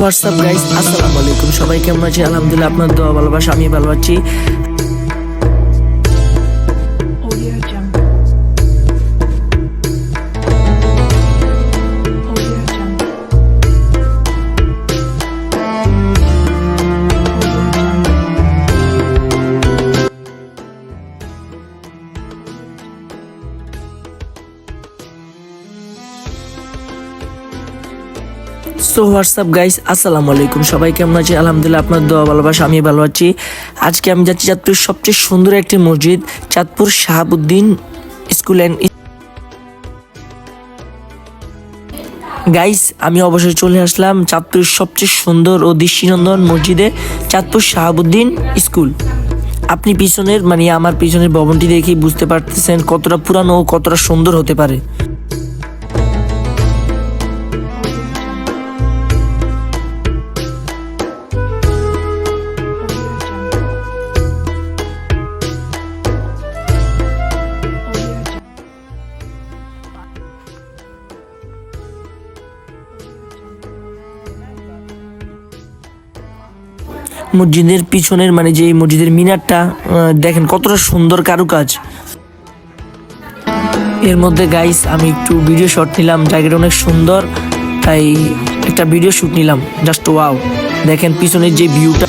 WhatsApp guys আসসালামু আলাইকুম সবাই কেমন আছেন আলহামদুলিল্লাহ আপনার দোয়া ভালোবাসা আমি ভালো আছি। সো হোয়াটসঅ্যাপ গাইস আসসালামু আলাইকুম সবাই কেমন আছেন আলহামদুলিল্লাহ, আপনার দোয়া, ভালোবাসা আমি ভালো আছি। আজকে আমি যাচ্ছি চাঁদপুরের সবচেয়ে সুন্দর একটি মসজিদ, Chandpur Shahabuddin school and guys আমি অবশ্যই চলে আসলাম চাঁদপুর সবচেয়ে সুন্দর ও দৃষ্টিনন্দন মসজিদে, চাঁদপুর শাহাবুদ্দিন স্কুল। আপনি পিছনের মানে আমার পিছনের ভবনটি দেখেই বুঝতে পারতেছেন কতটা পুরানো ও কতটা সুন্দর হতে পারে। মসজিদের পিছনের মানে যে মসজিদের মিনারটা দেখেন কতটা সুন্দর কারুকাজ। এর মধ্যে গাইস আমি একটু ভিডিও শট নিলাম, জায়গাটা অনেক সুন্দর, তাই একটা ভিডিও শ্যুট নিলাম জাস্ট ওয়াও দেখেন পিছনের যে ভিউটা